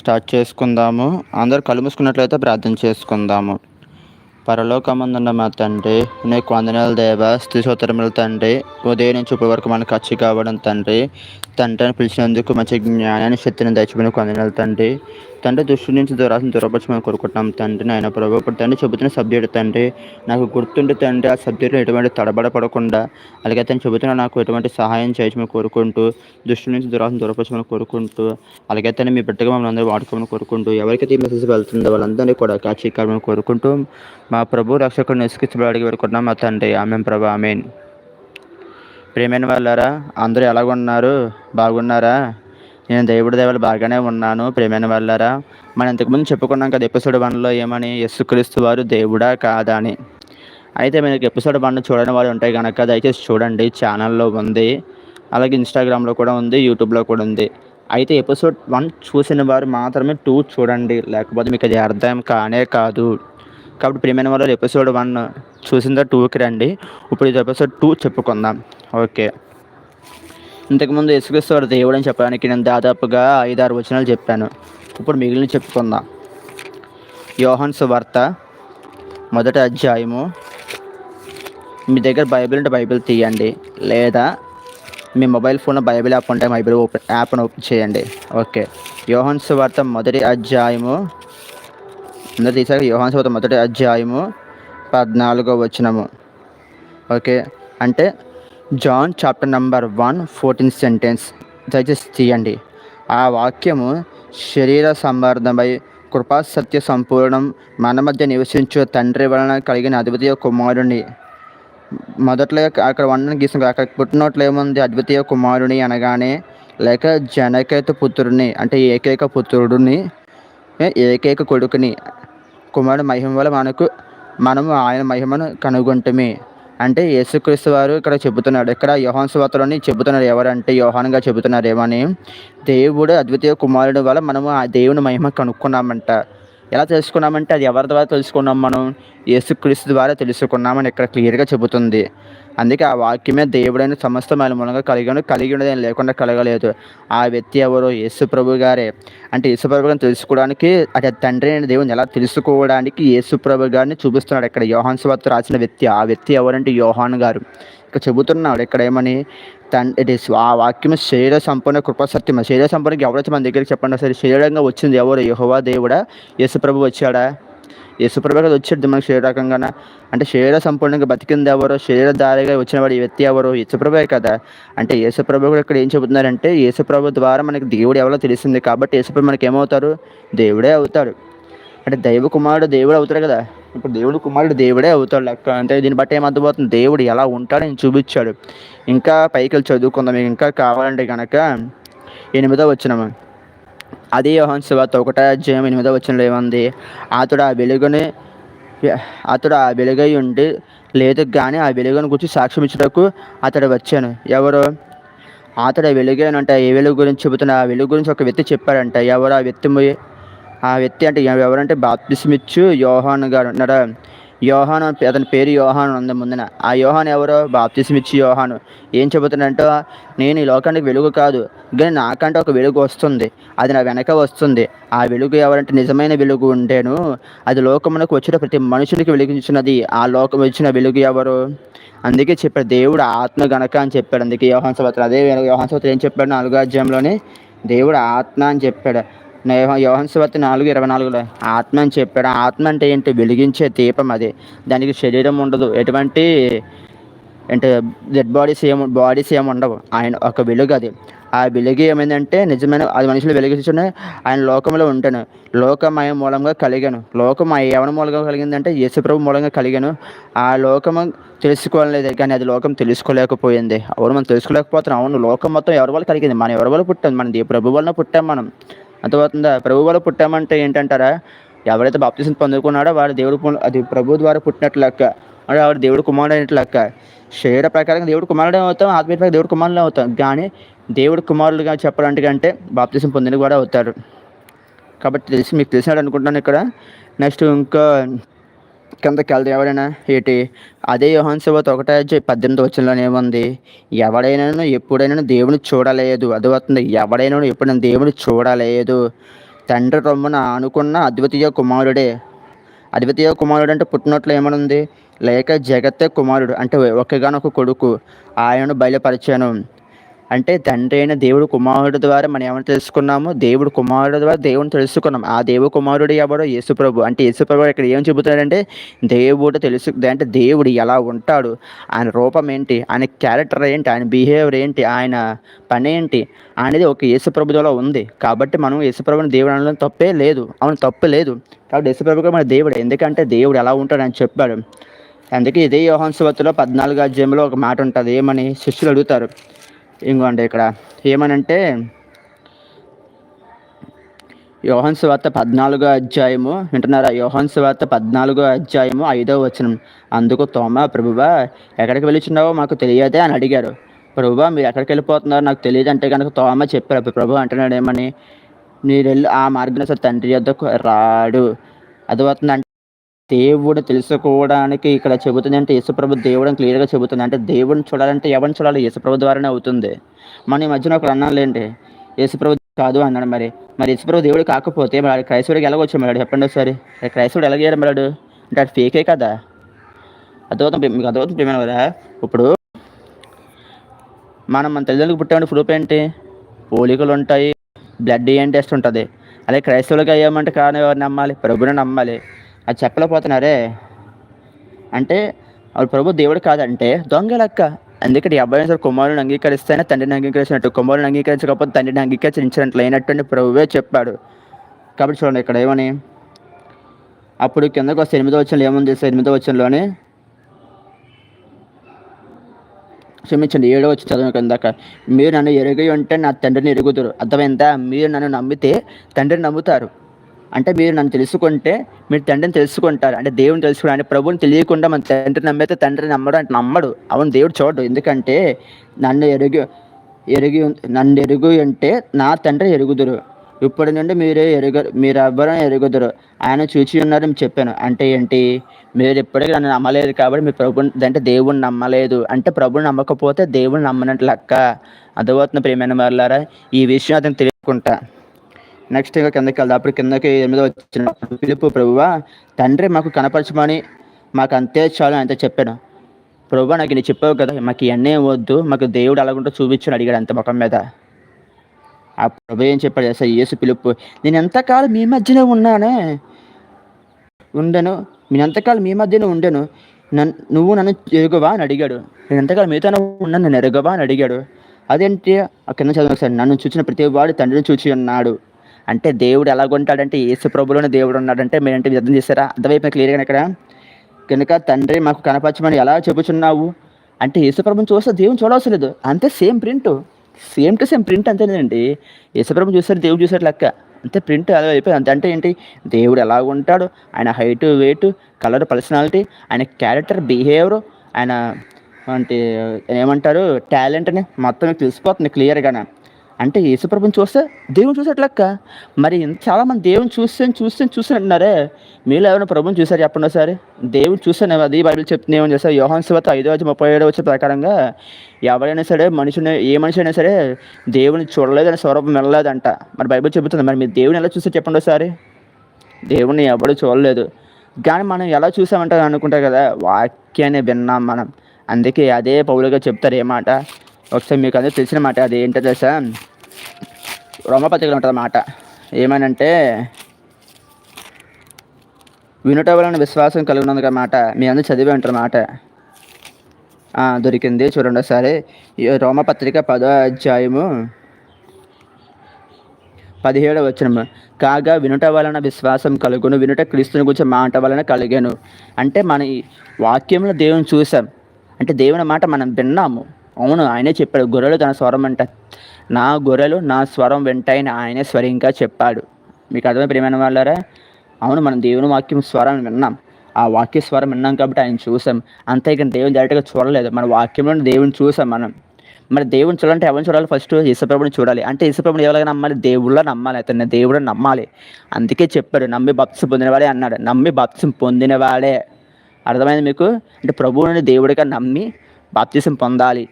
Start చేసుకుందాము. అందరు కలుముసుకున్నట్లయితే ప్రార్థన చేసుకుందాము. పరలోకమందున్న మా తండ్రి నీకు వందనాలు దేవ స్థితిసోత్తరముల తండ్రి ఉదయం నుంచి ఇప్పటి వరకు మనకు ఖర్చు కావడం తండ్రి తండ్రిని పిలిచినందుకు మంచి జ్ఞానాన్ని శక్తిని దయచుకుని వందనాలు తండ్రి. తండ్రి దృష్టి నుంచి దూరాసిన దూరపరచమని కోరుకుంటున్నాం తండ్రి నాయన ప్రభు. ఇప్పుడు తండ్రి చెబుతున్న సబ్జెక్ట్ తండ్రి నాకు గుర్తుండి తండ్రి ఆ సబ్జెక్టులో ఎటువంటి తడబడపడకుండా అలాగే తను చెబుతున్న నాకు ఎటువంటి సహాయం చేయమని కోరుకుంటూ దృష్టి నుంచి దూరాసిన దూరపరచమని కోరుకుంటూ అలాగే తను మీ బిడ్డగా మమ్మల్ని అందరూ వాడుకోమని కోరుకుంటూ ఎవరికైతే ఈ మెసేజ్ వెళ్తుందో వాళ్ళందరినీ కూడా కాచీకారమని కోరుకుంటూ మా ప్రభు రక్షకుడు నిస్కించబడి అడిగి పెడుకుంటున్నాం మా తండ్రి ఆమె ప్రభు ఆమెన్. ప్రేమైన వాళ్ళారా అందరూ ఎలాగున్నారు? బాగున్నారా? నేను దేవుడి దేవుడు బాగానే ఉన్నాను. ప్రేమైన వాళ్ళారా మనం ఇంతకుముందు చెప్పుకున్నాం కదా ఎపిసోడ్ వన్లో ఏమని? యేసుక్రీస్తు వారు దేవుడా కాదా అని. అయితే మీకు ఎపిసోడ్ వన్ చూడని వారు ఉంటాయి కనుక దయచేసి చూడండి. ఛానల్లో ఉంది. అలాగే ఇన్స్టాగ్రామ్లో కూడా ఉంది యూట్యూబ్లో కూడా ఉంది. అయితే ఎపిసోడ్ వన్ చూసిన వారు మాత్రమే టూ చూడండి. లేకపోతే మీకు అది అర్థం కానే కాదు. కాబట్టి ప్రియమైన వాళ్ళు ఎపిసోడ్ వన్ చూసిన టూకి రండి. ఇప్పుడు ఇది ఎపిసోడ్ టూ చెప్పుకుందాం. ఓకే. ఇంతకుముందు యేసుక్రీస్తు వాడు దేవుడు అని చెప్పడానికి నేను దాదాపుగా ఐదారు వచనాలు చెప్పాను. ఇప్పుడు మిగిలిన చెప్పుకుందాం. యోహన్ సువార్త మొదటి అధ్యాయము. మీ దగ్గర బైబిల్ ఉంటే బైబిల్ తీయండి. లేదా మీ మొబైల్ ఫోన్ బైబిల్ యాప్ ఉంటే బైబిల్ ఓపెన్ యాప్ను ఓపెన్ చేయండి. ఓకే. యోహన్ సువార్త మొదటి అధ్యాయము. అందరు తీసాక యోహాన్ సువార్త మొదటి అధ్యాయము పద్నాలుగో వచనము. ఓకే. అంటే John chapter number one fourteen sentence. దయచేసి తీయండి. ఆ వాక్యము శరీర సంబంధమై కృపా సత్య సంపూర్ణం మన మధ్య నివసించు తండ్రి వలన కలిగిన అద్వితీయ కుమారుని. మొదట్లో అక్కడ వండని గీసిన అక్కడ పుట్టినట్లు ఏముంది? అద్వితీయ కుమారుని అనగానే లేక జనకేత పుత్రుడిని అంటే ఏకైక పుత్రుడిని ఏకైక కొడుకుని. కుమారుడు మహిమ వల్ల మనకు మనము ఆయన మహిమను కనుగొంటమే. అంటే యేసుక్రీస్తు వారు ఇక్కడ చెబుతున్నాడు ఇక్కడ యోహాన్ సువార్తలోని చెబుతున్నారు ఎవరంటే యోహాన్గా చెబుతున్నారు ఏమని దేవుడు అద్వితీయ కుమారుడు వల్ల మనము ఆ దేవుని మహిమ కనుక్కున్నామంట. ఎలా తెలుసుకున్నామంటే అది ఎవరి ద్వారా తెలుసుకున్నాం మనం? యేసుక్రీస్తు ద్వారా తెలుసుకున్నామని ఇక్కడ క్లియర్గా చెబుతుంది. అందుకే ఆ వాక్యమే దేవుడైన సమస్త మన మూలంగా కలిగి కలిగి ఉండదని లేకుండా కలగలేదు. ఆ వ్యక్తి ఎవరు? యేసు ప్రభు గారే. అంటే యేసు ప్రభు గారిని తెలుసుకోవడానికి అంటే తండ్రి అయిన దేవుని ఎలా తెలుసుకోవడానికి యేసు ప్రభు గారిని చూపిస్తున్నాడు. ఇక్కడ యోహాన్ స్వార్త రాసిన వ్యక్తి ఆ వ్యక్తి ఎవరంటే యోహాన్ గారు. చెబుతున్నాడు. ఇక్కడ ఏమని తండ్రి ఆ వాక్యం శరీర సంపూర్ణ కృపసత్యం శరీర సంపూర్ణకి ఎవరైతే మన దగ్గరికి చెప్పండి సరే శరీరంగా వచ్చింది ఎవరు? యహోవా దేవుడా? యేసుప్రభు వచ్చాడా? యేసుప్రభు కదా వచ్చాడు మనకి శరీరకంగా అంటే శరీర సంపూర్ణంగా బతికింది ఎవరు? శరీర దారిగా వచ్చిన వాడు వ్యక్తి ఎవరు? యేసుప్రభే కదా. అంటే యేసుప్రభు కూడా ఇక్కడ ఏం చెబుతున్నారంటే యేసుప్రభు ద్వారా మనకి దేవుడు ఎవరో తెలిసింది కాబట్టి యేసుప్రభు మనకి ఏమవుతారు దేవుడే అవుతాడు. అంటే దైవ కుమారుడు దేవుడు అవుతాడు కదా. ఇప్పుడు దేవుడు కుమారుడు దేవుడే అవుతాడు లెక్క. అంటే దీన్ని బట్టి ఏమర్థమవుతుంది? దేవుడు ఎలా ఉంటాడని చూపించాడు. ఇంకా పైకి వెళ్ళి చదువుకుందాం. మీకు ఇంకా కావాలంటే కనుక ఎనిమిదో వచ్చినాము అదే యోహన్ శివార్త ఒకటే అధ్యాయం ఎనిమిదో వచ్చినలో ఏముంది? అతడు ఆ వెలుగుని అతడు ఆ వెలుగై ఉండి లేదు కానీ ఆ వెలుగుని గురించి సాక్ష్యం అతడు వచ్చాను. ఎవరు? అతడు వెలుగేనంటే ఏ వెలుగు గురించి చెబుతున్నా? ఆ వెలుగు గురించి ఒక వ్యక్తి చెప్పాడంట. ఎవరు ఆ వ్యక్తి ఆ వ్యక్తి అంటే ఎవరంటే బాప్తిస్మిచ్చు యోహాన్ గారు ఉన్నారా యోహాను అతని పేరు యోహాను ఉంది ముందున. ఆ యోహాన్ ఎవరో? బాప్తిస్మిచ్చి యోహాను. ఏం చెబుతున్నాడంటే? నేను ఈ లోకానికి వెలుగు కాదు కానీ నాకంటే ఒక వెలుగు వస్తుంది. అది నా వెనక వస్తుంది. ఆ వెలుగు ఎవరంటే నిజమైన వెలుగు ఉంటేను అది లోకమునకు వచ్చిన ప్రతి మనుషునికి వెలిగించినది ఆ లోకం వచ్చిన వెలుగు ఎవరు? అందుకే చెప్పాడు దేవుడు ఆత్మ గనక అని చెప్పాడు. అందుకే యోహాన్ సవత్ర అదే యోహాన్ సవత్ర ఏం చెప్పాడు? నాలుగో అధ్యాయంలోనే దేవుడు ఆత్మ అని చెప్పాడు. యోహన్ నాలుగు ఇరవై నాలుగులో ఆత్మ అని చెప్పాడు. ఆత్మ అంటే ఏంటి? వెలిగించే దీపం అది. దానికి శరీరం ఉండదు. ఎటువంటి అంటే డెడ్ బాడీస్ ఏమి బాడీస్ ఏమి ఉండవు. ఆయన ఒక వెలుగు అది. ఆ వెలుగు ఏమైందంటే నిజమైన అది మనుషులు వెలిగించుకునే ఆయన లోకంలో ఉంటాను. లోకమయ మూలంగా కలిగాను. లోకం ఎవరి మూలంగా కలిగిందంటే యేసుప్రభు మూలంగా కలిగాను. ఆ లోకము తెలుసుకోలేదు కానీ అది లోకం తెలుసుకోలేకపోయింది. అవును మనం తెలుసుకోలేకపోతున్నాం. అవును లోకం మొత్తం ఎవరి వల్ల కలిగింది? మనం ఎవరి వల్ల పుట్టాం? మన ప్రభు వలన పుట్టాం మనం. అర్థమవుతుందా ప్రభు వల్ల పుట్టామంటే ఏంటంటారా? ఎవరైతే బాప్తిసం పొందుకున్నాడో వాడు దేవుడు అది ప్రభు ద్వారా పుట్టినట్లు లెక్క. అంటే వాడు దేవుడు కుమారుడు అయినట్లు లెక్క. శరీర ప్రకారంగా దేవుడు కుమారుడే అవుతాం ఆత్మీయ దేవుడు కుమారుడే అవుతాం. కానీ దేవుడు కుమారుడుగా చెప్పడానికి అంటే బాప్తిసం పొందిన కూడా అవుతారు కాబట్టి తెలిసి మీకు తెలిసినాడు అనుకుంటున్నాను ఇక్కడ. నెక్స్ట్ ఇంకా కిందకి వెళ్తే ఎవరైనా ఏంటి? అదే యోహాన్ సేవత ఒకటే పద్దెనిమిది వచ్చినలోనే ఏముంది? ఎవడైనా ఎప్పుడైనా దేవుని చూడలేదు. అది వస్తుంది. ఎవడైనా ఎప్పుడైనా దేవుని చూడలేదు. తండ్రి రొమ్మున ఆనుకున్న అద్వితీయ కుమారుడే. అద్వితీయ కుమారుడు అంటే పుట్టినట్లు ఏమనుంది? లేక జగత్తే కుమారుడు. అంటే ఒకగానొక కొడుకు. ఆయనను బయలుపరిచాను. అంటే తండ్రి అయిన దేవుడు కుమారుడు ద్వారా మనం ఏమైనా తెలుసుకున్నాము? దేవుడు కుమారుడు ద్వారా దేవుని తెలుసుకున్నాం ఆ దేవు కుమారుడు ఎవడో? యేసుప్రభు. అంటే యేసుప్రభు ఇక్కడ ఏం చెబుతున్నాడంటే దేవుడు తెలుసు అంటే దేవుడు ఎలా ఉంటాడు? ఆయన రూపం ఏంటి? ఆయన క్యారెక్టర్ ఏంటి? ఆయన బిహేవియర్ ఏంటి? ఆయన పని ఏంటి? అనేది ఒక యేసుప్రభు ద్వారా ఉంది. కాబట్టి మనం యేసుప్రభుని దేవుడు అనడం తప్పే లేదు. అవును తప్పు లేదు. కాబట్టి యేసుప్రభు కూడా మన దేవుడు. ఎందుకంటే దేవుడు ఎలా ఉంటాడు అని చెప్పాడు. అందుకే ఇదే యోహాన్ సువత్తులో పద్నాలుగు అధ్యాయంలో ఒక మాట ఉంటుంది. ఏమని? శిష్యులు అడుగుతారు. ఇంకోండి ఇక్కడ. ఏమనంటే యోహన్ సువార్త పద్నాలుగో అధ్యాయము వింటున్నారా? యోహన్ సువార్త పద్నాలుగో అధ్యాయము ఐదో వచనం. అందుకు తోమ ప్రభువా ఎక్కడికి వెళ్ళిచున్నావో మాకు తెలియదే అని అడిగారు. ప్రభువా మీరు ఎక్కడికి వెళ్ళిపోతున్నారో నాకు తెలియదు అంటే కనుక తోమ చెప్పారు. ప్రభు అంటున్నాడు ఏమని? మీరు వెళ్ళి ఆ మార్గం తండ్రి యొద్దకు రాడు. అది అవుతుంది దేవుడు తెలుసుకోవడానికి ఇక్కడ చెబుతుంది అంటే యేసుప్రభు దేవుడు క్లియర్గా చెబుతుంది. అంటే దేవుడిని చూడాలంటే ఎవరిని చూడాలి? యేసుప్రభు ద్వారానే అవుతుంది. మన ఈ మధ్యన ఒక అన్నాలేంటి యేసుప్రభు కాదు అన్నాడు మరి. మరి యేసుప్రభు దేవుడు కాకపోతే మరి క్రైస్తవుడికి ఎలాగొచ్చు మరి? చెప్పండి ఒకసారి. క్రైస్తవుడు ఎలాగేయడం మరి అంటే అది ఫేకే కదా? అదవుతుంది మీకు అదవుతుంది ప్రేమ కదా? ఇప్పుడు మనం మన తల్లిదండ్రులకు పుట్టామంటే ప్రూఫ్ ఏంటి? పోలికలు ఉంటాయి. బ్లడ్ ఏం టెస్ట్ ఉంటుంది. అదే క్రైస్తవులకి అయ్యామంటే కానీ ఎవరు నమ్మాలి? ప్రభుని నమ్మాలి. అది చెప్పలేకపోతున్నారే? అంటే వాళ్ళు ప్రభు దేవుడు కాదంటే దొంగ లెక్క అందుకని అబ్బాయి సార్ కుమారుని అంగీకరిస్తేనే తండ్రిని అంగీకరించినట్టు కుమారుని అంగీకరించకపోతే తండ్రిని అంగీకరించినట్లు అయినట్టు ప్రభువే చెప్పాడు. కాబట్టి చూడండి ఇక్కడ ఏమని? అప్పుడు కిందకు వస్తే ఎనిమిదో వచ్చిన ఏముంది ఎనిమిదో వచ్చంలోనే క్షమించండి ఏడో వచ్చి చదువు కిందాక మీరు నన్ను ఎరుగి ఉంటే నా తండ్రిని ఎరుగుదురు. అర్థమైందా? మీరు నన్ను నమ్మితే తండ్రిని నమ్ముతారు. అంటే మీరు నన్ను తెలుసుకుంటే మీరు తండ్రిని తెలుసుకుంటారు. అంటే దేవుని తెలుసుకుంటారు అంటే ప్రభుని తెలియకుండా మన తండ్రి నమ్మితే తండ్రిని నమ్మడు అంటే నమ్మడు. అవును దేవుడు చూడడు. ఎందుకంటే నన్ను ఎరుగు ఎరిగి నన్ను ఎరుగు అంటే నా తండ్రి ఎరుగుదురు. ఇప్పటి నుండి మీరే ఎరుగ మీరు ఎవ్వరూ ఎరుగుదురు. ఆయన చూచి ఉన్నారని చెప్పాను. అంటే ఏంటి? మీరు ఇప్పటికీ నన్ను నమ్మలేదు కాబట్టి మీ ప్రభు అంటే దేవుని నమ్మలేదు. అంటే ప్రభుని నమ్మకపోతే దేవుని నమ్మనట్టు లెక్క. అర్థమవుతున్న ప్రేమైన వాళ్ళారా ఈ విషయం అతను తెలియకుంటా నెక్స్ట్ ఇంకా కిందకి వెళ్దాం. అప్పుడు కిందకి ఎనిమిదో వచ్చిన పిలుపు ప్రభువా తండ్రి మాకు కనపరచమని మాకు అంతే చాలు అంతే చెప్పాను. ప్రభు నాకు నీ చెప్పావు కదా మాకు ఇవన్నీ వద్దు. మాకు దేవుడు అలాగుంటూ చూపించని అడిగాడు అంత ముఖం మీద. ఆ ప్రభు ఏం చెప్పాడు సార్ యేసు పిలుపు నేను ఎంతకాలం మీ మధ్యనే ఉన్నానే? ఉండను. నేను ఎంతకాలం మీ మధ్యనే ఉండను. నన్ను నువ్వు నన్ను ఎరుగవా? అని అడిగాడు. నేను ఎంతకాలం మీతోనే ఉన్నాను నన్ను ఎరగవా? అని అడిగాడు. అదేంటి? అక్కడ చదువు సార్ నన్ను చూసిన ప్రతి వాడు తండ్రిని చూచి ఉన్నాడు. అంటే దేవుడు ఎలాగుంటాడంటే ఏసు ప్రభులోనే దేవుడు ఉన్నాడంటే మీరంటే అర్థం చేశారా? అర్థమైపోయిన క్లియర్గా ఇక్కడ? కనుక తండ్రి మాకు కనపరచమని ఎలా చెబుతున్నావు అంటే యేసుప్రభుని చూస్తే దేవుని చూడవలసిన లేదు. అంతే same print. Same to same print అంతేనండి యేసుప్రభు చూసారు దేవుడు చూసారు లెక్క. అంతే ప్రింట్ అలా అయిపోయింది. అంతే అంటే ఏంటి? దేవుడు ఎలా ఉంటాడు ఆయన హైట్ వెయిట్ కలర్ పర్సనాలిటీ ఆయన క్యారెక్టర్ బిహేవియర్ ఆయన అంటే ఏమంటారు? టాలెంట్ని మొత్తం తెలిసిపోతుంది క్లియర్గా అంటే యేసుప్రభుని చూస్తే దేవుని చూసేట్లక్క మరి చాలామంది దేవుని చూస్తే చూస్తే చూస్తే అంటున్నారే. మీరు ఎవరైనా ప్రభుని చూసారు చెప్పండి ఒకసారి? దేవుని చూసాను అది బైబిల్ చెప్తుంది ఏమని చేస్తారు యోహాన్ శివత ఐదో వచ్చి ముప్పై ఏడో వచ్చే ప్రకారంగా ఎవరైనా సరే మనిషిని ఏ మనిషి అయినా సరే దేవుని చూడలేదని స్వరూపం వెళ్ళలేదంట మరి బైబిల్ చెబుతుంది మరి మీరు దేవుని ఎలా చూస్తే చెప్పండి ఒకసారి? దేవుని ఎవడు చూడలేదు. కానీ మనం ఎలా చూసామంటే అనుకుంటాం కదా వాక్యాన్ని విన్నాం మనం. అందుకే అదే పౌలుగా చెప్తారు ఏ మాట? ఒకసారి మీకు అందరూ తెలిసిన మాట అది ఏంటో తెలుసా? రోమపత్రికలో ఉంటుంది మాట. ఏమనంటే వినుట వలన విశ్వాసం కలిగినందుకు మాట మీ అందరూ చదివి ఉంటారు మాట. దొరికింది చూడండి ఒకసారి. రోమపత్రిక పదో అధ్యాయము పదిహేడవ వచ్చిన కాగా వినుట వలన విశ్వాసం కలుగును వినుట క్రీస్తుని గురించి మాట వలన కలిగాను. అంటే మన ఈ వాక్యంలో దేవుని చూసాం. అంటే దేవుని మాట మనం విన్నాము. అవును ఆయనే చెప్పాడు గొర్రెలు తన స్వరం అంట నా గొర్రెలు నా స్వరం వెంటైన ఆయనే స్వరంగా చెప్పాడు. మీకు అర్థమే ప్రేమైన వాళ్ళారా? అవును మనం దేవుని వాక్యం స్వరం విన్నాం. ఆ వాక్య స్వరం విన్నాం కాబట్టి ఆయన చూసాం. అంతేకాని దేవుని డైరెక్ట్గా చూడలేదు. మన వాక్యంలో దేవుని చూసాం మనం. మరి దేవుని చూడాలంటే ఎవరిని చూడాలి? ఫస్ట్ ఈశ్వప్రభుని చూడాలి. అంటే ఈశ్వప్రభుని ఎవరైనా నమ్మాలి? దేవుళ్ళ నమ్మాలి. అతన్ని దేవుడు నమ్మాలి. అందుకే చెప్పాడు నమ్మి బప్సం పొందినవాడే అన్నాడు. నమ్మి బప్సం పొందినవాడే అర్థమైంది మీకు? అంటే ప్రభువుని దేవుడిగా నమ్మి బాప్తిసం పొందాలి.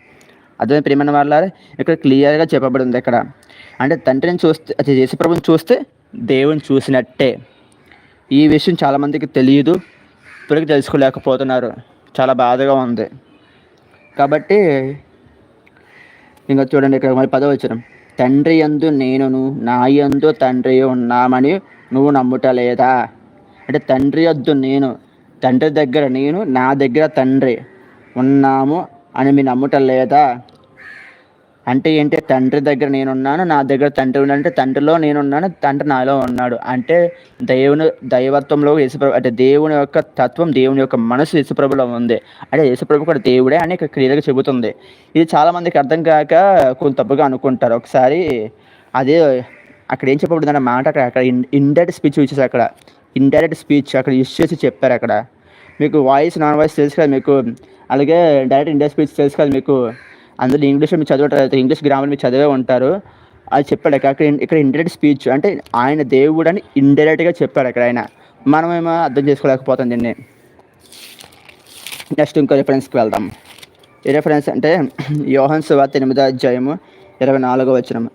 అదే ప్రియమైన వాళ్ళ ఇక్కడ క్లియర్గా చెప్పబడింది ఇక్కడ. అంటే తండ్రిని చూస్తే అది చేసే ప్రభుని చూస్తే దేవుని చూసినట్టే. ఈ విషయం చాలామందికి తెలియదు ఇప్పటికి తెలుసుకోలేకపోతున్నారు. చాలా బాధగా ఉంది. కాబట్టి ఇంకా చూడండి ఇక్కడ మరి పదవి వచ్చిన తండ్రి యందు నేనును నా యందు తండ్రి ఉన్నామని నువ్వు నమ్ముట లేదా? అంటే తండ్రి వద్దు నేను తండ్రి దగ్గర నేను నా దగ్గర తండ్రి ఉన్నాము అని మీ నమ్ముట లేదా? అంటే ఏంటి? తండ్రి దగ్గర నేనున్నాను నా దగ్గర తండ్రి ఉన్నాడు అంటే తండ్రిలో నేనున్నాను తండ్రి నాలో ఉన్నాడు. అంటే దేవుని దైవత్వంలో యేసుప్రభు అంటే దేవుని యొక్క తత్వం దేవుని యొక్క మనసు యేసుప్రభులో ఉంది. అంటే యేసుప్రభు కూడా దేవుడే అని ఇక్కడ క్లియర్గా చెబుతుంది. ఇది చాలామందికి అర్థం కాక కొంత తప్పుగా అనుకుంటారు. ఒకసారి అదే అక్కడ ఏం చెప్పబడింది అన్న మాట అక్కడ అక్కడ ఇండైరెక్ట్ స్పీచ్ ఇచ్చేసి అక్కడ. ఇండైరెక్ట్ స్పీచ్ అక్కడ యూజ్ చేసి చెప్పారు అక్కడ. మీకు వాయిస్ నాన్ వాయిస్ తెలుసు కదా మీకు? అలాగే డైరెక్ట్ ఇండియా స్పీచ్ తెలుసు కదా మీకు? అందులో ఇంగ్లీష్ మీరు చదివటం ఇంగ్లీష్ గ్రామర్ మీరు చదివే ఉంటారు. అది చెప్పాడు అక్కడ ఇక్కడ ఇండైరెక్ట్ స్పీచ్ అంటే ఆయన దేవుడు అని ఇండైరెక్ట్గా చెప్పాడు అక్కడ ఆయన. మనమేమో అర్థం చేసుకోలేకపోతాం దీన్ని. నెక్స్ట్ ఇంకో రిఫరెన్స్కి వెళ్దాం. ఈ రిఫరెన్స్ అంటే యోహన్ సువార్త ఎనిమిదో అధ్యాయము ఇరవై నాలుగో వచనం.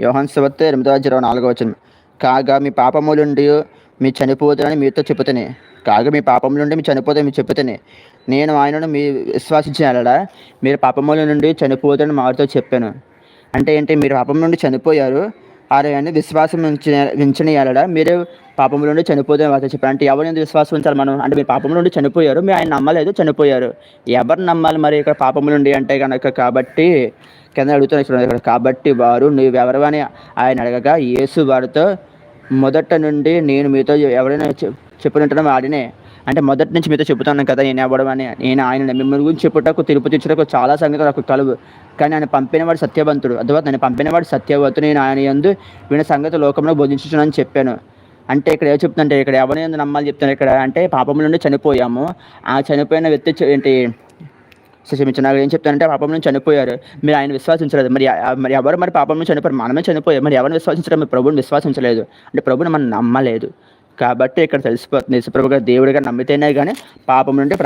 యోహన్ సువార్త ఎనిమిదో అధ్యాయం ఇరవై నాలుగో వచనం. కాగా మీ పాపములుండి మీ చనిపోతుందని మీతో చెప్పుతనే. కాగా మీ పాపములుండి మీ చనిపోతే మీ చెప్పుతనే. నేను ఆయనను మీ విశ్వాసించిన మీరు పాపముల నుండి చనిపోతారని మాతో చెప్పాను. అంటే ఏంటి? మీరు పాపం నుండి చనిపోయారు. ఆయన విశ్వాసం ఉంచిన ఉంచనియాలడా? మీరు పాపం నుండి చనిపోతే వారితో చెప్పారు. అంటే ఎవరిని విశ్వాసం ఉంచాలి మనం? అంటే మీరు పాపం నుండి చనిపోయారు. మీరు ఆయన నమ్మలేదు చనిపోయారు. ఎవరు నమ్మాలి మరి ఇక్కడ పాపం నుండి అంటే కనుక కాబట్టి కింద అడుగుతున్నారు కాబట్టి వారు నువ్వు ఆయన అడగగా యేసు వారితో మొదట నుండి నేను మీతో ఎవరైనా చెప్పినట్టు వాడినే అంటే మొదటి నుంచి మీతో చెబుతున్నాను కదా నేను అవ్వడం అని నేను ఆయన మిమ్మల్ని గురించి చెప్పుటకు తిరుపతి ఇచ్చుటకు చాలా సంగతి నాకు కలువు కానీ ఆయన పంపినవాడు సత్యవంతుడు. తర్వాత నేను పంపినవాడు సత్యవంతుడు. నేను ఆయన ఎందు విన సంగతి లోకంలో బోధించున్నాను చెప్పాను. అంటే ఇక్కడ ఏం చెప్తుంటే ఇక్కడ ఎవరిని నమ్మాలి చెప్తాను ఇక్కడ? అంటే పాపం నుండి చనిపోయాము. ఆ చనిపోయిన వ్యక్తి ఏంటి? క్షమించిన ఏం చెప్తానంటే పాపం నుంచి చనిపోయారు. మీరు ఆయన విశ్వాసించలేదు. మరి మరి ఎవరు మరి పాపం నుంచి చనిపోయారు? మనమే చనిపోయారు మరి ఎవరిని విశ్వాసించడం మీ ప్రభుని విశ్వాసించలేదు. అంటే ప్రభుని మనం నమ్మలేదు. కాబట్టి ఇక్కడ తెలిసిపోతుంది యేసుప్రభుగా దేవుడిగా నమ్మితేనే కానీ పాపం నుండి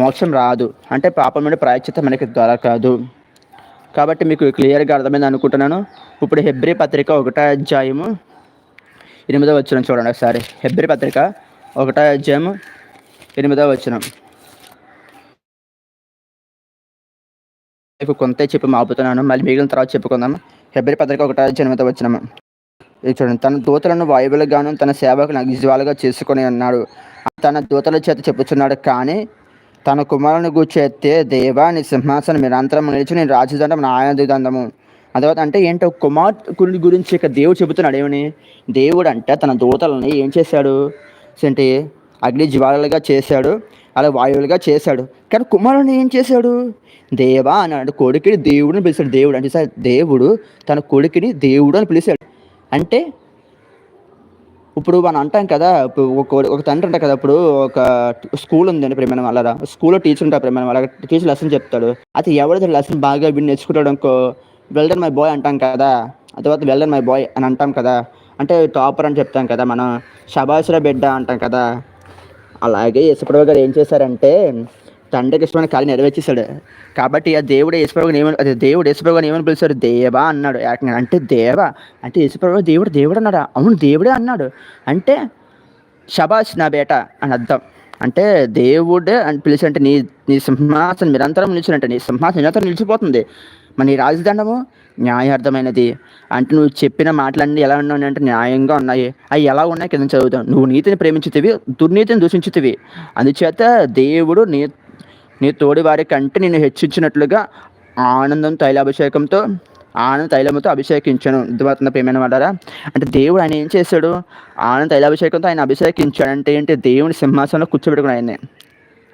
మోక్షం రాదు. అంటే పాపం నుండి ప్రాయచిత మనకి దొరకదు కాబట్టి మీకు క్లియర్గా అర్థమైంది అనుకుంటున్నాను. ఇప్పుడు హెబ్రి పత్రిక ఒకటో అధ్యాయము ఎనిమిదో వచ్చిన చూడండి ఒకసారి. హెబ్రి పత్రిక ఒకటో అధ్యాయము ఎనిమిదో వచ్చిన కొంత చెప్పి మాపుతున్నాను. మళ్ళీ మిగిలిన తర్వాత చెప్పుకుందాం హెబ్రి పత్రిక ఒకటో అధ్యాయం ఎనిమిదో వచ్చినాము చూడండి. తన దూతలను వాయువులుగాను తన సేవకులను అగ్నిజ్వాలుగా చేసుకుని అన్నాడు తన దూతల చేత చెప్పుచున్నాడు. కానీ తన కుమారుని కూర్చేస్తే దేవా నీ సింహాసనం నిరంతరం నిలిచి నేను రాజదండం ఆ తర్వాత అంటే ఏంటో కుమార్తె గురించి ఇక దేవుడు చెబుతున్నాడు. ఏమని? దేవుడు అంటే తన దూతలని ఏం చేశాడు? ఏంటి? అగ్ని జ్వాలలుగా చేశాడు. అలా వాయువులుగా చేశాడు. కానీ కుమారుని ఏం చేశాడు? దేవా అన్నాడు. కొడుకుని దేవుడిని పిలిచాడు దేవుడు అంటే సార్ దేవుడు తన కొడుకుని దేవుడు అని పిలిచాడు అంటే ఇప్పుడు మనం అంటాం కదా ఇప్పుడు ఒక ఒక తండ్రి ఉంటాయి కదా ఇప్పుడు ఒక స్కూల్ ఉందండి ప్రేమైన వాళ్ళ స్కూల్లో టీచర్ ఉంటారు ప్రేమైన అలా టీచర్ లెసన్ చెప్తాడు. అది ఎవరైతే లెసన్ బాగా విని నేర్చుకుంటాడు అనుకో వెల్డన్ మై బాయ్ అంటాం కదా. ఆ తర్వాత వెల్డన్ మై బాయ్ అని అంటాం కదా. అంటే టాపర్ అని చెప్తాం కదా మనం. షబాసురా బిడ్డ అంటాం కదా. అలాగే యశప్రభు గారు ఏం చేశారంటే తండ్రికి ఇష్టమైన కాలి నెరవేర్చేశాడు. కాబట్టి ఆ దేవుడు యేసుప్రభుని ఏమని అదే దేవుడు యేసుప్రభుని ఏమని పిలిచాడు? దేవా అన్నాడు. అంటే దేవ? అంటే యేసుప్రభు దేవుడు దేవుడు అన్నాడు? అవును దేవుడే అన్నాడు. అంటే షబాష్ నా బేట అని అర్థం. అంటే దేవుడే అని పిలిచి అంటే నీ నీ సింహాసనం నిరంతరం నిలిచినంటే నీ సింహాసనం నిరంతరం నిలిచిపోతుంది. మన నీ రాజదండము? న్యాయార్థమైనది. అంటే నువ్వు చెప్పిన మాటలన్నీ ఎలా ఉన్నాయి అంటే న్యాయంగా ఉన్నాయి. అవి ఎలా ఉన్నాయి కింద చదువుతావు నువ్వు నీతిని ప్రేమించుతివి దుర్నీతిని దూషించుతవి. అందుచేత దేవుడు నీ నీ తోడి వారి కంటే నేను హెచ్చించినట్లుగా ఆనందం తైలాభిషేకంతో ఆనంద తైలముతో అభిషేకించాను. అర్థమవుతున్న ప్రేమైన వాడారా? అంటే దేవుడు ఆయన ఏం చేశాడు? ఆనంద తైలాభిషేకంతో ఆయన అభిషేకించాడు అంటే ఏంటి? దేవుని సింహాసనంలో కూర్చోబెట్టుకుని ఆయన్ని.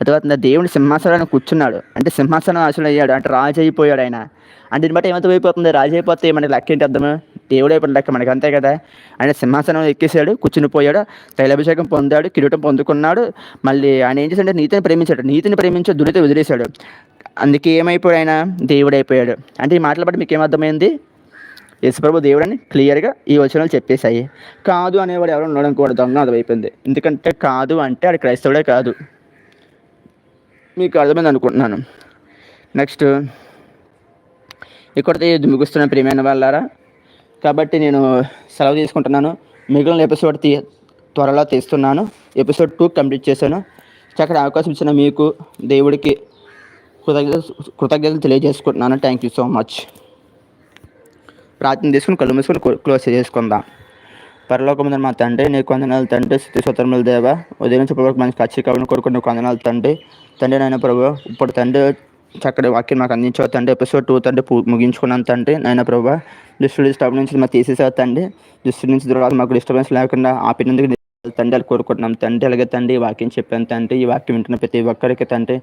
అర్థమవుతుంది దేవుని సింహాసనంలో కూర్చున్నాడు. అంటే సింహాసనం ఆశలు అయ్యాడు. అంటే రాజు అయిపోయాడు ఆయన. అంటే దీన్ని బట్టి ఏమంత అయిపోతుంది రాజు అయిపోతే మనకి లెక్క ఏంటి అర్థం దేవుడు పండక్క మనకి అంతే కదా. ఆయన సింహాసనం ఎక్కేసాడు కూర్చుని పోయాడు తైలాభిషేకం పొందాడు కిరీటం పొందుకున్నాడు. మళ్ళీ ఆయన ఏం చేశాడంటే నీతిని ప్రేమించాడు. నీతిని ప్రేమించి దురిత వదిలేశాడు. అందుకే ఏమైపోయాడు ఆయన? దేవుడైపోయాడు అంటే ఈ మాటలు బట్టి మీకు ఏమర్థమైంది యేసుప్రభు దేవుడని క్లియర్గా ఈ వచనాలు చెప్పేశాయి. కాదు అనేవాడు ఎవరు ఉండడం కూడా దొంగ అర్థమైపోయింది ఎందుకంటే కాదు అంటే అది క్రైస్తవుడే కాదు. మీకు అర్థమైంది అనుకుంటున్నాను. నెక్స్ట్ ఇక్కడ ముగుస్తున్న ప్రియమైన వాళ్ళారా? కాబట్టి నేను సెలవు తీసుకుంటున్నాను. మిగిలిన ఎపిసోడ్ తీ త్వరలో తీస్తున్నాను. ఎపిసోడ్ టూ కంప్లీట్ చేశాను. చక్కటి అవకాశం ఇచ్చిన మీకు దేవుడికి కృతజ్ఞత కృతజ్ఞతలు తెలియజేసుకుంటున్నాను. థ్యాంక్ యూ సో మచ్ ప్రార్థన తీసుకుని కళ్ళు మూసుకొని క్లోజ్ చేసుకుందాం. పరలోకముందని మా తండ్రి నీకు వందనాలు తండ్రి స్థితి స్వతంత్రముల దేవ. ఉదయం నుంచి ఇప్పటివరకు మంచి ఖచ్చితంగా కావాలని కోరుకుని కొందనాలు తండ్రి. తండ్రి నాయన ప్రభు ఇప్పుడు తండ్రి చక్కటి వాక్యం మాకు అందించవద్దండి ఎపిసోడ్ టూ తండ్రి ముగించుకున్నాను తండ్రి. నాయన ప్రభా లిస్టు డిస్టర్బెన్స్ నుంచి మాకు తీసేసేవద్దండి తండ్రి. నుంచి దూరాలు మాకు డిస్టర్బెన్స్ లేకుండా ఆపినందుకు తండ్రి అలా కోరుకుంటున్నాం తండ్రి. అలాగే తండ్రి ఈ వాక్యం చెప్పాను తండ్రి. ఈ వాక్యం వింటున్న ప్రతి ఒక్కరికి తండ్రి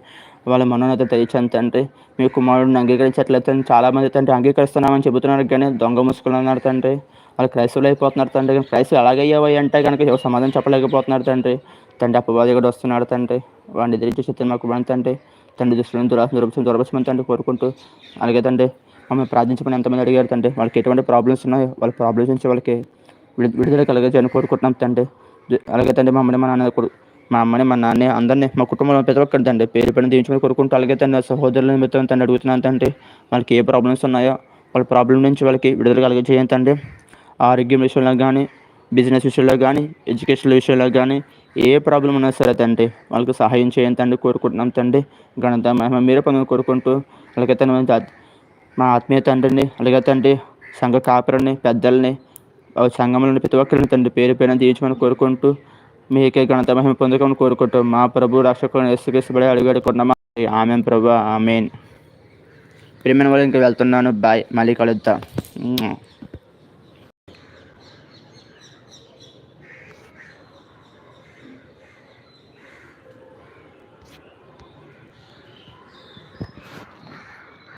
వాళ్ళ మనోన్నత తెలియచాను తండ్రి. మీ కుమారుడిని అంగీకరించట్లేదు చాలామంది తండ్రి అంగీకరిస్తున్నామని చెబుతున్నారు కానీ దొంగ ముసుకులు తండ్రి. వాళ్ళు క్రైస్తవులు అయిపోతున్నారు తండ్రి. కానీ క్రైస్తవులు అలాగయ్యావా అంటే కనుక సమాధానం చెప్పలేకపోతున్నారు తండ్రి. తండ్రి అప్పవాది కూడా వస్తున్నాడు తండ్రి. వాడిని ఎదిరించే శక్తిని మాకు తండ్రి. తండ్రి దృష్టిని దురాశ దురపసం దురపసమని తండ్రి కోరుకుంటూ అలాగే తండ్రి మమ్మల్ని ప్రార్థించమని ఎంతమంది అడిగారు తండ్రి. వాళ్ళకి ఎటువంటి ప్రాబ్లమ్స్ ఉన్నాయో వాళ్ళ ప్రాబ్లమ్స్ నుంచి వాళ్ళకి విడుదల కలగజేయని కోరుకుంటున్నాం తండ్రి. అలాగే తండ్రి మా మా నాన్న మా అమ్మని మా నాన్న అందరినీ మా కుటుంబంలో ప్రతి ఒక్కరి తండ్రి పేరు పైన దీవించమని కోరుకుంటూ అలాగే తండ్రి సహోదరుల నిమిత్తం తండ్రి అడుగుతున్నాను తండ్రి. వాళ్ళకి ఏ ప్రాబ్లమ్స్ ఉన్నాయో వాళ్ళ ప్రాబ్లం నుంచి వాళ్ళకి విడుదల కలిగజేయండి తండ్రి. ఆరోగ్యం విషయంలో కానీ బిజినెస్ విషయంలో కానీ ఎడ్యుకేషన్ విషయంలో కానీ ఏ ప్రాబ్లం ఉన్నా సరే తండ్రి వాళ్ళకి సహాయం చేయండి తండ్రి కోరుకుంటున్నాం తండ్రి. ఘనత మహిమ మీరే పనులు కోరుకుంటూ అలాగే తండ్రి మా ఆత్మీయ తండ్రిని అలాగే తండ్రి సంఘ కాపురని పెద్దల్ని సంఘంలోని ప్రతి ఒక్కరిని తండ్రి పేరు పేరు తీర్చమని కోరుకుంటూ మీకే ఘనత మహిమ పొందకమని కోరుకుంటూ మా ప్రభు రక్షకులను ఎసుకేసబడి అడుగుడుకున్నామా ఆమె ప్రభు ఆమెన్. ప్రేమైన వాళ్ళు ఇంకా వెళ్తున్నాను. బాయ్. మళ్ళీ కలుద్దాం.